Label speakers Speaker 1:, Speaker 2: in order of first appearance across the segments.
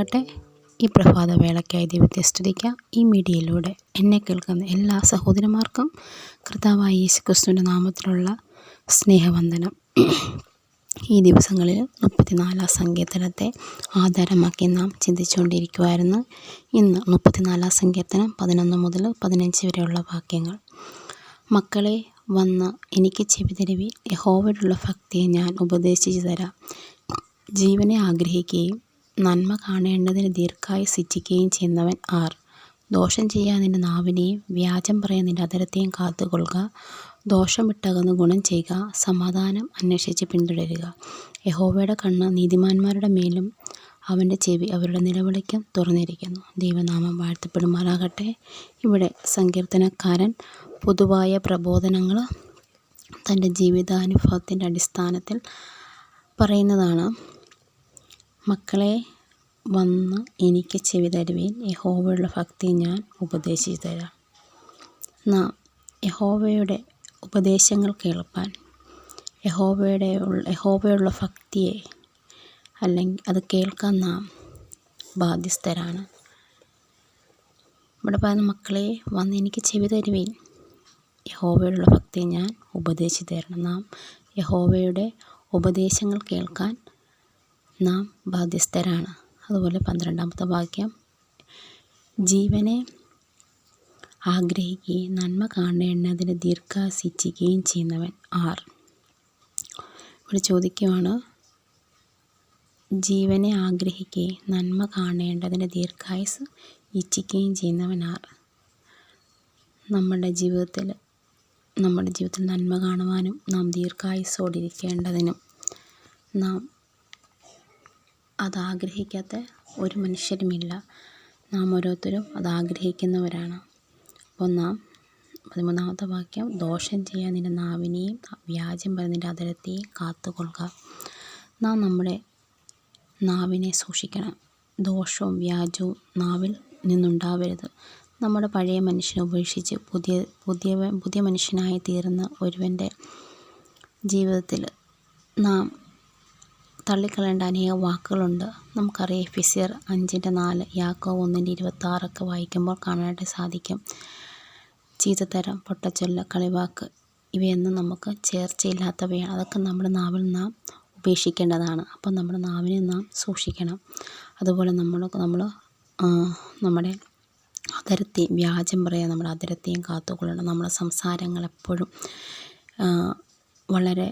Speaker 1: പെടുമാറാകട്ടെ ഈ പ്രഭാതവേളയ്ക്കായി ദൈവത്തെ സ്തുതിക്കാം. ഈ മീഡിയയിലൂടെ എന്നെ കേൾക്കുന്ന എല്ലാ സഹോദരന്മാർക്കും കർത്താവായ യേശു ക്രിസ്തുവിന്റെ നാമത്തിലുള്ള സ്നേഹവന്ദനം. ഈ ദിവസങ്ങളിൽ മുപ്പത്തിനാലാം സങ്കീർത്തനത്തെ ആധാരമാക്കി നാം ചിന്തിച്ചുകൊണ്ടിരിക്കുമായിരുന്നു ഇന്ന് മുപ്പത്തിനാലാം സങ്കീർത്തനം പതിനൊന്ന് മുതൽ പതിനഞ്ച് വരെയുള്ള വാക്യങ്ങൾ. മക്കളെ വന്ന് എനിക്ക് ചെവി തരുവി യഹോവയോടുള്ള ഭക്തിയെ ഞാൻ ഉപദേശിച്ചു തരാം ജീവനെ ആഗ്രഹിക്കുകയും നന്മ കാണേണ്ടതിന് ദീർഘായുസിച്ഛിക്കുകയും ചെയ്യുന്നവൻ ആർ. ദോഷം ചെയ്യാൻ നിന്റെ നാവിനെയും വ്യാജം പറയാൻ നിന്റെ അതരത്തെയും കാത്തുകൊള്ളുക. ദോഷം വിട്ടകന്ന് ഗുണം ചെയ്യുക. സമാധാനം അന്വേഷിച്ച് പിന്തുടരുക. യഹോവയുടെ കണ്ണ് നീതിമാന്മാരുടെ മേലും അവന്റെ ചെവി അവരുടെ നിലവിളിക്കും തുറന്നിരിക്കുന്നു. ദൈവനാമം വാഴ്ത്തപ്പെടുമാറാകട്ടെ. ഇവിടെ സങ്കീർത്തനക്കാരൻ പൊതുവായ പ്രബോധനങ്ങൾ തന്റെ ജീവിതാനുഭവത്തിന്റെ അടിസ്ഥാനത്തിൽ പറയുന്നതാണ്. മക്കളെ വന്ന് എനിക്ക് ചെവി തരുവേൻ. യഹോവയുള്ള ഭക്തി ഞാൻ ഉപദേശിച്ചു തരാം. നാം യഹോവയുടെ ഉപദേശങ്ങൾ കേൾപ്പാൻ. യഹോവയുടെ യഹോവയുള്ള ഭക്തിയെ അല്ലെങ്കിൽ അത് കേൾക്കാൻ നാം ബാധ്യസ്ഥരാണ്. ഇവിടെ പറയുന്ന മക്കളെ വന്ന് എനിക്ക് ചെവി തരുവേൻ. യഹോവയുള്ള ഭക്തി ഞാൻ ഉപദേശിച്ചു തരണം. നാം യഹോവയുടെ ഉപദേശങ്ങൾ കേൾക്കാൻ നാം ബാധ്യസ്ഥരാണ്. അതുപോലെ പന്ത്രണ്ടാമത്തെ വാക്യം. ജീവനെ ആഗ്രഹിക്കുകയും നന്മ കാണേണ്ടതിന് ദീർഘാസിച്ചിക്കുകയും ചെയ്യുന്നവൻ ആർ. ഇവിടെ ചോദിക്കുവാണ് ജീവനെ ആഗ്രഹിക്കുകയും നന്മ കാണേണ്ടതിന് ദീർഘായുസ് ഇച്ഛിക്കുകയും ചെയ്യുന്നവൻ ആർ. നമ്മുടെ ജീവിതത്തിൽ നമ്മുടെ ജീവിതത്തിൽ നന്മ കാണുവാനും നാം ദീർഘായുസോടിരിക്കേണ്ടതിനും നാം അതാഗ്രഹിക്കാത്ത ഒരു മനുഷ്യരുമില്ല. നാം ഓരോരുത്തരും അതാഗ്രഹിക്കുന്നവരാണ്. അപ്പോൾ നാം പതിമൂന്നാമത്തെ വാക്യം ദോഷം ചെയ്യാൻ നിന്റെ നാവിനെയും വ്യാജം പറഞ്ഞ നിന്റെ കാത്തു കാത്തുകൊള്ളുക. നാം നമ്മുടെ നാവിനെ സൂക്ഷിക്കണം. ദോഷവും വ്യാജവും നാവിൽ നിന്നുണ്ടാവരുത്. നമ്മുടെ പഴയ മനുഷ്യനെ ഉപേക്ഷിച്ച് പുതിയ പുതിയ പുതിയ മനുഷ്യനായി തീർന്ന ഒരുവന്റെ ജീവിതത്തിൽ നാം തള്ളിക്കളയേണ്ട അനേകം വാക്കുകളുണ്ട്. നമുക്കറിയാം എഫിസിയർ അഞ്ചിന്റെ നാല് യാക്കോ ഒന്നിന്റെ ഇരുപത്താറൊക്കെ വായിക്കുമ്പോൾ കാണാനായിട്ട് സാധിക്കും. ചീത്തത്തരം പൊട്ടച്ചൊല്ല കളിവാക്ക് ഇവയൊന്നും നമുക്ക് ചേർച്ചയില്ലാത്തവയാണ്. അതൊക്കെ നമ്മുടെ നാവിൽ നാം ഉപേക്ഷിക്കേണ്ടതാണ്. അപ്പം നമ്മുടെ നാവിനെ നാം സൂക്ഷിക്കണം. അതുപോലെ നമ്മൾ നമ്മൾ നമ്മുടെ അതരത്തെയും വ്യാജം പറയാൻ നമ്മുടെ അതരത്തെയും കാത്തുകൊള്ളണം. നമ്മുടെ സംസാരങ്ങൾ എപ്പോഴും വളരെ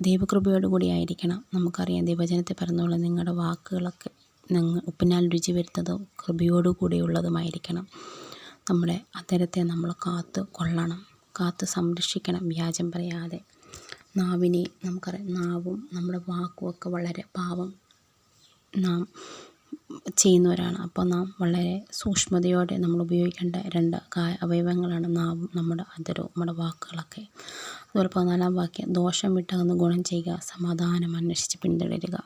Speaker 1: ദൈവകൃപയോട് കൂടി ആയിരിക്കണം നമുക്കറിയാം ദൈവജനത്തെ പറഞ്ഞുള്ള നിങ്ങളുടെ വാക്കുകളൊക്കെ നിങ്ങൾ ഉപ്പിനാൽ രുചി വരുത്തതും കൃപയോടു കൂടിയുള്ളതുമായിരിക്കണം നമ്മുടെ അത്തരത്തെ നമ്മൾ കാത്ത് കൊള്ളണം കാത്ത് സംരക്ഷിക്കണം വ്യാജം പറയാതെ. നാവിനെ നമുക്കറിയാം നാവും നമ്മുടെ വാക്കുമൊക്കെ വളരെ പാവം. നാം ചെയ്യുന്നവരാണ്. അപ്പോൾ നാം വളരെ സൂക്ഷ്മതയോടെ നമ്മൾ ഉപയോഗിക്കേണ്ട രണ്ട് അവയവങ്ങളാണ് നാവും നമ്മുടെ അതരവും നമ്മുടെ വാക്കുകളൊക്കെ. അതുപോലെ പതിനാലാം വാക്യം ദോഷം വിട്ടകന്ന് ഗുണം ചെയ്യുക സമാധാനം അന്വേഷിച്ച് പിന്തുടരുക.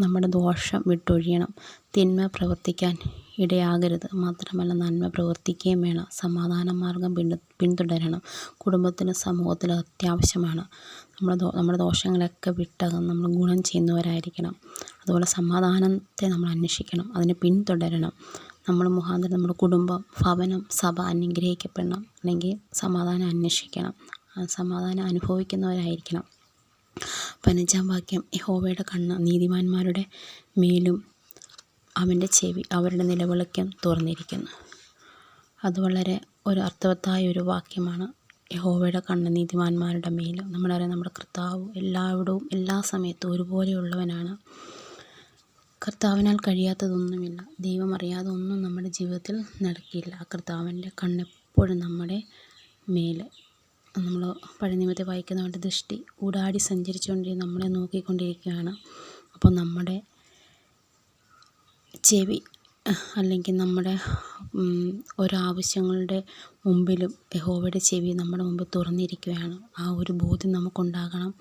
Speaker 1: നമ്മുടെ ദോഷം വിട്ടൊഴിയണം. തിന്മ പ്രവർത്തിക്കാൻ ഇടയാകരുത്. മാത്രമല്ല നന്മ പ്രവർത്തിക്കുകയും വേണം. സമാധാന മാർഗം പിന്തു പിന്തുടരണം. കുടുംബത്തിന് സമൂഹത്തിന് അത്യാവശ്യമാണ്. നമ്മുടെ നമ്മുടെ ദോഷങ്ങളൊക്കെ വിട്ടകന്ന് നമ്മൾ ഗുണം ചെയ്യുന്നവരായിരിക്കണം. അതുപോലെ സമാധാനത്തെ നമ്മൾ അന്വേഷിക്കണം അതിനെ പിന്തുടരണം. നമ്മൾ മുഖാന്തരം നമ്മുടെ കുടുംബം ഭവനം സഭ അനുഗ്രഹിക്കപ്പെടണം അല്ലെങ്കിൽ സമാധാനം അന്വേഷിക്കണം. സമാധാനം അനുഭവിക്കുന്നവരായിരിക്കണം. പതിനഞ്ചാം വാക്യം യഹോവയുടെ കണ്ണ് നീതിമാന്മാരുടെ മേലും അവന്റെ ചെവി അവരുടെ നിലവിളക്കം തുറന്നിരിക്കുന്നു. അത് വളരെ ഒരു അർത്ഥവത്തായ ഒരു വാക്യമാണ്. യഹോവയുടെ കണ്ണ് നീതിമാന്മാരുടെ മേലും. നമ്മളറിയാം നമ്മുടെ കർത്താവ് എല്ലാവിടവും എല്ലാ സമയത്തും ഒരുപോലെയുള്ളവനാണ്. കർത്താവിനാൽ കഴിയാത്തതൊന്നുമില്ല. ദൈവം അറിയാതെ ഒന്നും നമ്മുടെ ജീവിതത്തിൽ നടക്കില്ല. ആ കർത്താവിന്റെ കണ്ണെപ്പോഴും നമ്മുടെ മേലെ. നമ്മൾ പഴയ നിയമത്തെ വായിക്കുന്നവന്റെ ദൃഷ്ടി ഊടാടി സഞ്ചരിച്ചുകൊണ്ട് നമ്മളെ നോക്കിക്കൊണ്ടിരിക്കുകയാണ്. അപ്പോൾ നമ്മുടെ ചെവി അല്ലെങ്കിൽ നമ്മുടെ ഓരോ ആവശ്യങ്ങളുടെ മുമ്പിലും യഹോവയുടെ ചെവി നമ്മുടെ മുമ്പിൽ തുറന്നിരിക്കുകയാണ്. ആ ഒരു ബോധ്യം നമുക്കുണ്ടാകണം.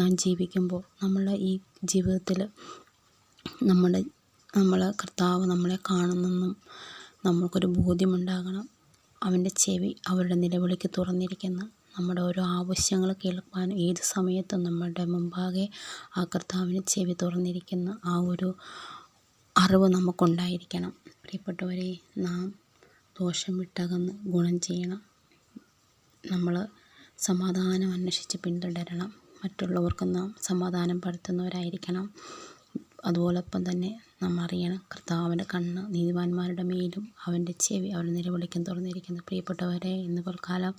Speaker 1: നാം ജീവിക്കുമ്പോൾ നമ്മളുടെ ഈ ജീവിതത്തിൽ നമ്മുടെ നമ്മൾ കർത്താവ് നമ്മളെ കാണുന്നെന്നും നമ്മൾക്കൊരു ബോധ്യമുണ്ടാകണം. അവന്റെ ചെവി അവരുടെ നിലവിളിക്ക് തുറന്നിരിക്കുന്ന നമ്മുടെ ഓരോ ആവശ്യങ്ങൾ കേൾക്കാൻ ഏത് സമയത്തും നമ്മുടെ മുമ്പാകെ ആ കർത്താവിന് ചെവി തുറന്നിരിക്കുന്ന ആ ഒരു അറിവ് നമുക്കുണ്ടായിരിക്കണം. പ്രിയപ്പെട്ടവരെ നാം ദോഷം വിട്ടകന്ന് ഗുണം ചെയ്യണം. നമ്മൾ സമാധാനം അന്വേഷിച്ച് പിന്തുടരണം. മറ്റുള്ളവർക്ക് നാം സമാധാനം പടുത്തുന്നവരായിരിക്കണം അതുപോലൊപ്പം തന്നെ നാം അറിയണം കർത്താവിന്റെ കണ്ണ് നീതിമാന്മാരുടെ മേലും അവന്റെ ചെവി അവരുടെ നിലവിളിക്കും തുറന്നിരിക്കുന്നു പ്രിയപ്പെട്ടവരെ ഇന്ന് പൽക്കാലം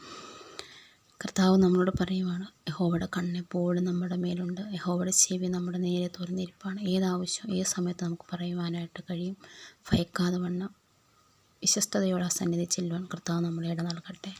Speaker 1: കർത്താവ് നമ്മളോട് പറയുവാണ് യഹോവയുടെ കണ്ണെപ്പോഴും നമ്മുടെ മേലുണ്ട്. യഹോവയുടെ ചെവി നമ്മുടെ നേരെ തുറന്നിരിപ്പാണ്. ഏതാവശ്യം ഏത് സമയത്ത് നമുക്ക് പറയുവാനായിട്ട് കഴിയും. ഭയക്കാതെ വണ്ണം വിശ്വസ്തയോടെ സന്നിധി ചെല്ലുവാൻ കർത്താവ് നമ്മളെ ഇട നൽകട്ടെ